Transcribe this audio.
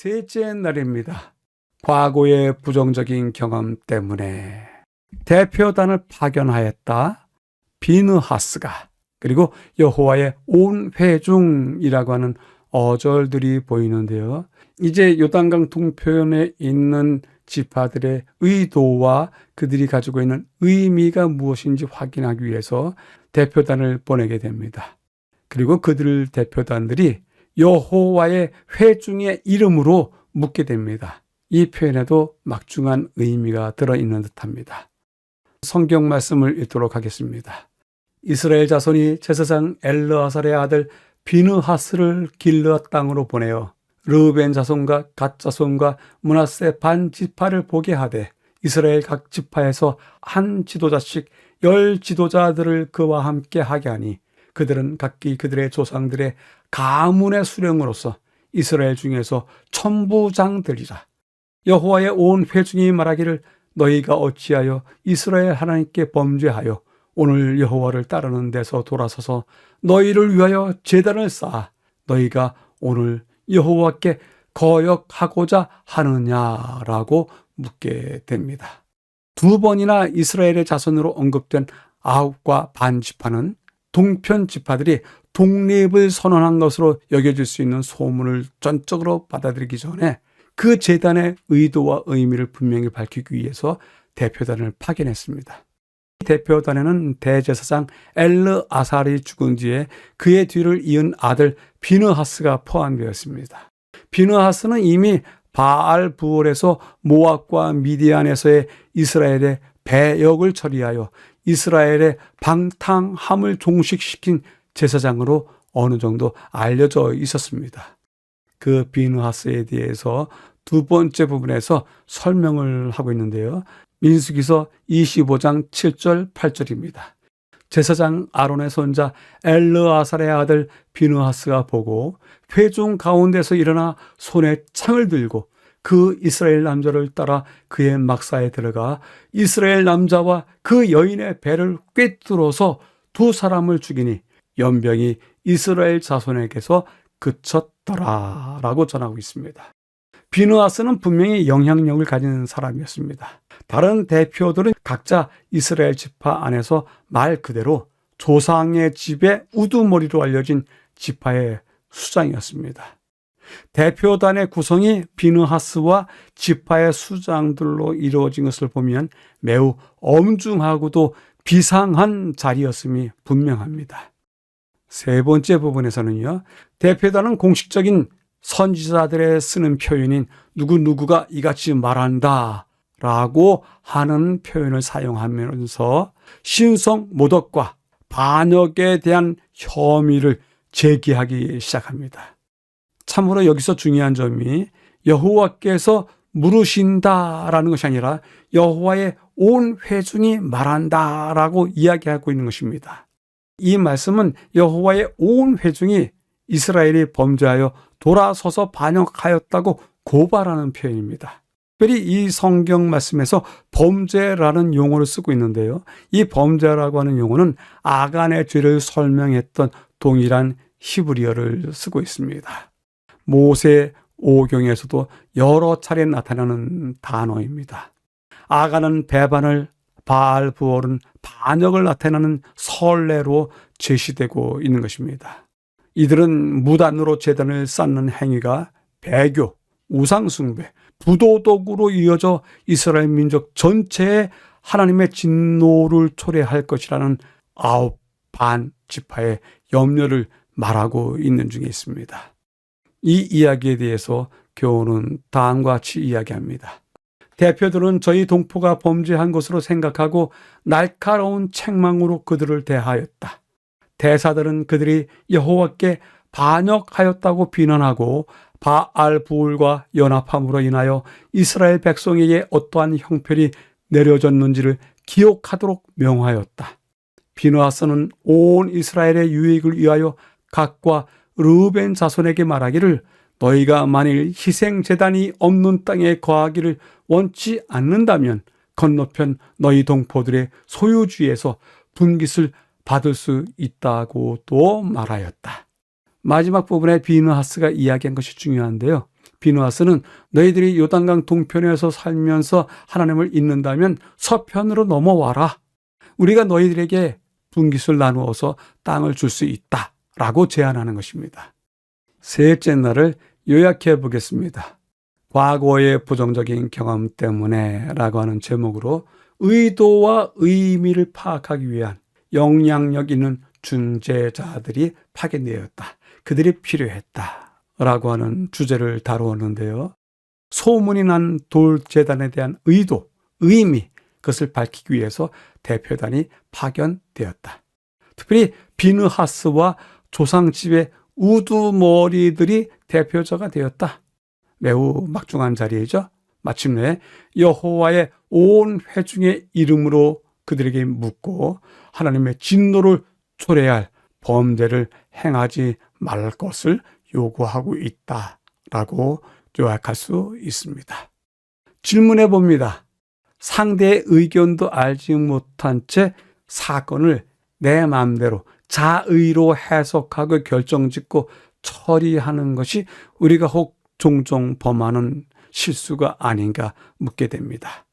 셋째 날입니다. 과거의 부정적인 경험 때문에 대표단을 파견하였다. 비느하스가 그리고 여호와의 온 회중이라고 하는 어절들이 보이는데요. 이제 요단강 동편에 있는 지파들의 의도와 그들이 가지고 있는 의미가 무엇인지 확인하기 위해서 대표단을 보내게 됩니다. 그리고 그들 대표단들이 여호와의 회중의 이름으로 묻게 됩니다. 이 표현에도 막중한 의미가 들어있는 듯합니다. 성경 말씀을 읽도록 하겠습니다. 이스라엘 자손이 제사장 엘르아살의 아들 비느하스를 길르앗 땅으로 보내어 르벤 자손과 갓 자손과 문하세 반 지파를 보게 하되 이스라엘 각 지파에서 한 지도자씩 열 지도자들을 그와 함께 하게 하니 그들은 각기 그들의 조상들의 가문의 수령으로서 이스라엘 중에서 천부장들이라 여호와의 온 회중이 말하기를 너희가 어찌하여 이스라엘 하나님께 범죄하여 오늘 여호와를 따르는 데서 돌아서서 너희를 위하여 제단을 쌓아 너희가 오늘 여호와께 거역하고자 하느냐라고 묻게 됩니다. 두 번이나 이스라엘의 자손으로 언급된 아홉과 반 지파는 동편 지파들이 독립을 선언한 것으로 여겨질 수 있는 소문을 전적으로 받아들이기 전에 그 재단의 의도와 의미를 분명히 밝히기 위해서 대표단을 파견했습니다. 대표단에는 대제사장 엘르 아살이 죽은 뒤에 그의 뒤를 이은 아들 비느하스가 포함되었습니다. 비느하스는 이미 바알 부올에서 모압과 미디안에서의 이스라엘의 배역을 처리하여 이스라엘의 방탕함을 종식시킨 제사장으로 어느 정도 알려져 있었습니다. 그 비느하스에 대해서 두 번째 부분에서 설명을 하고 있는데요. 민수기서 25장 7절 8절입니다. 제사장 아론의 손자 엘르아살의 아들 비느하스가 보고 회중 가운데서 일어나 손에 창을 들고 그 이스라엘 남자를 따라 그의 막사에 들어가 이스라엘 남자와 그 여인의 배를 꿰뚫어서 두 사람을 죽이니 연병이 이스라엘 자손에게서 그쳤더라 라고 전하고 있습니다. 비누아스는 분명히 영향력을 가진 사람이었습니다. 다른 대표들은 각자 이스라엘 지파 안에서 말 그대로 조상의 집의 우두머리로 알려진 지파의 수장이었습니다. 대표단의 구성이 비느하스와 지파의 수장들로 이루어진 것을 보면 매우 엄중하고도 비상한 자리였음이 분명합니다. 세 번째 부분에서는요, 대표단은 공식적인 선지자들의 쓰는 표현인 누구누구가 이같이 말한다 라고 하는 표현을 사용하면서 신성 모독과 반역에 대한 혐의를 제기하기 시작합니다. 참으로 여기서 중요한 점이 여호와께서 물으신다라는 것이 아니라 여호와의 온 회중이 말한다라고 이야기하고 있는 것입니다. 이 말씀은 여호와의 온 회중이 이스라엘이 범죄하여 돌아서서 반역하였다고 고발하는 표현입니다. 특별히 이 성경 말씀에서 범죄라는 용어를 쓰고 있는데요. 이 범죄라고 하는 용어는 아간의 죄를 설명했던 동일한 히브리어를 쓰고 있습니다. 모세 오경에서도 여러 차례 나타나는 단어입니다. 아간은 배반을, 바알 부월은 반역을 나타내는 설레로 제시되고 있는 것입니다. 이들은 무단으로 재단을 쌓는 행위가 배교, 우상숭배, 부도덕으로 이어져 이스라엘 민족 전체에 하나님의 진노를 초래할 것이라는 아홉 반 지파의 염려를 말하고 있는 중에 있습니다. 이 이야기에 대해서 교훈은 다음과 같이 이야기합니다. 대표들은 저희 동포가 범죄한 것으로 생각하고 날카로운 책망으로 그들을 대하였다. 대사들은 그들이 여호와께 반역하였다고 비난하고 바알 부울과 연합함으로 인하여 이스라엘 백성에게 어떠한 형편이 내려졌는지를 기억하도록 명하였다. 비누아스는 온 이스라엘의 유익을 위하여 각과 르벤 자손에게 말하기를 너희가 만일 희생 재단이 없는 땅에 거하기를 원치 않는다면 건너편 너희 동포들의 소유주에서 분깃을 받을 수 있다고 또 말하였다. 마지막 부분에 비느하스가 이야기한 것이 중요한데요. 비누하스는 너희들이 요단강 동편에서 살면서 하나님을 잊는다면 서편으로 넘어와라. 우리가 너희들에게 분깃을 나누어서 땅을 줄 수 있다. 라고 제안하는 것입니다. 셋째 날을 요약해 보겠습니다. 과거의 부정적인 경험 때문에 라고 하는 제목으로 의도와 의미를 파악하기 위한 영향력 있는 중재자들이 파견되었다. 그들이 필요했다. 라고 하는 주제를 다루었는데요. 소문이 난 돌재단에 대한 의도, 의미, 그것을 밝히기 위해서 대표단이 파견되었다. 특별히 비느하스와 조상 집의 우두머리들이 대표자가 되었다. 매우 막중한 자리이죠. 마침내 여호와의 온 회중의 이름으로 그들에게 묻고 하나님의 진노를 초래할 범죄를 행하지 말 것을 요구하고 있다라고 요약할 수 있습니다. 질문해 봅니다. 상대의 의견도 알지 못한 채 사건을 내 마음대로 자의로 해석하고 결정짓고 처리하는 것이 우리가 혹 종종 범하는 실수가 아닌가 묻게 됩니다.